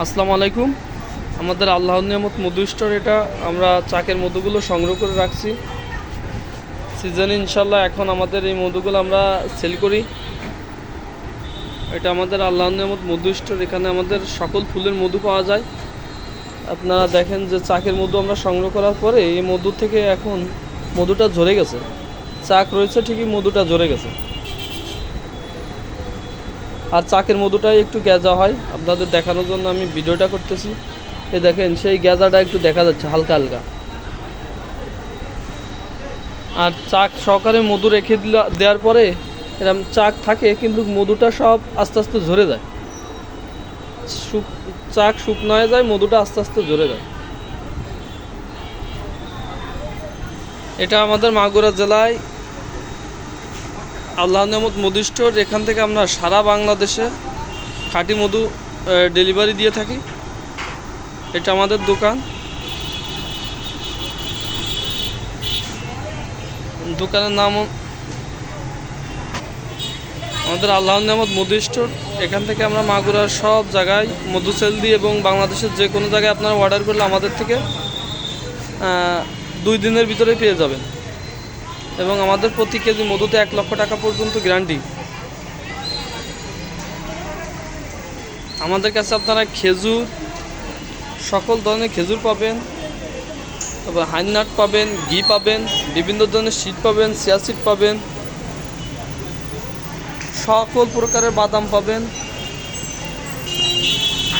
আসসালামু আলাইকুম। আমাদের আল্লাহ নিয়ামত মধু স্টোর এটা। আমরা চাকের মধুগুলো সংগ্রহ করে রাখছি। সিজনে ইনশাল্লাহ এখন আমাদের এই মধুগুলো আমরা সেল করি। এটা আমাদের আল্লাহ নিয়ামত মধু স্টোর। এখানে আমাদের সকল ফুলের মধু পাওয়া যায়। আপনারা দেখেন যে চাকের মধু আমরা সংগ্রহ করার পরে এই মধু থেকে এখন মধুটা ঝরে গেছে। চাক রয়েছে ঠিকই, মধুটা ঝরে গেছে। আর চাকের মধুটাই একটু গেজা হয়। আপনাদের দেখানোর জন্য আমি ভিডিওটা করতেছি। এ দেখেন, সেই গেজাটা একটু দেখা যাচ্ছে, হালকা হালকা। আর চাক সহকারে মধু রেখে দেওয়ার পরে এরকম চাক থাকে, কিন্তু মধুটা সব আস্তে আস্তে ঝরে যায়। শুক চাক শুকনো হয়ে যায়, মধুটা আস্তে আস্তে ঝরে যায়। এটা আমাদের মাগুরা জেলায় আল্লাহ নেমত মধু স্টোর, এখান থেকে আমরা সারা বাংলাদেশে খাঁটি মধু ডেলিভারি দিয়ে থাকি। এটা আমাদের দোকান। দোকানের নাম আমাদের আল্লাহ নেমত মধু স্টোর। এখান থেকে আমরা মাগুরার সব জায়গায় মধু সেল দিই এবং বাংলাদেশের যে কোনো জায়গায় আপনারা অর্ডার করলে আমাদের থেকে দুই দিনের ভিতরে পেয়ে যাবেন। এবং আমাদের প্রতি কেজি মধুতে এক লক্ষ টাকা পর্যন্ত গ্যারান্টি। আমাদের কাছে আপনারা খেজুর, সকল ধরনের খেজুর পাবেন, তারপর হাইনাট পাবেন, ঘি পাবেন, বিভিন্ন ধরনের সিট পাবেন সিয়া সিট পাবেন, সকল প্রকারের বাদাম পাবেন।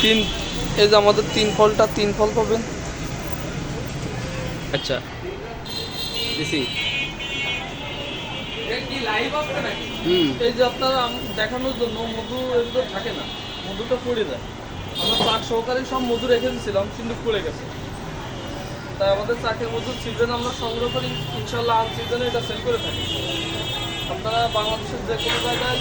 তিন, এই যে আমাদের তিন ফলটা, তিন ফল পাবেন। আচ্ছা দিছি। এই যে আপনারা দেখানোর জন্য মধু এগুলো থাকে না মধুটা পড়ে যায়। আমরা চাক সহকারে সব মধু রেখে দিয়েছিলাম কিন্তু পড়ে গেছে। তাই আমাদের চাকের মধুর সিজন আমরা সংগ্রহ করি ইনশাল্লাহ আন সিজনে এটা সেল করে থাকি। আপনারা বাংলাদেশের যে কোনো জায়গায়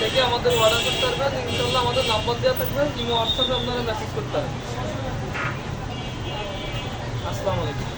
থেকে আমাদের অর্ডার করতে পারবেন ইনশাল্লাহ আমাদের নাম্বার দেওয়া থাকবে ইমো হোয়াটসঅ্যাপে আপনারা মেসেজ করতে পারবেন। আসসালামু আলাইকুম।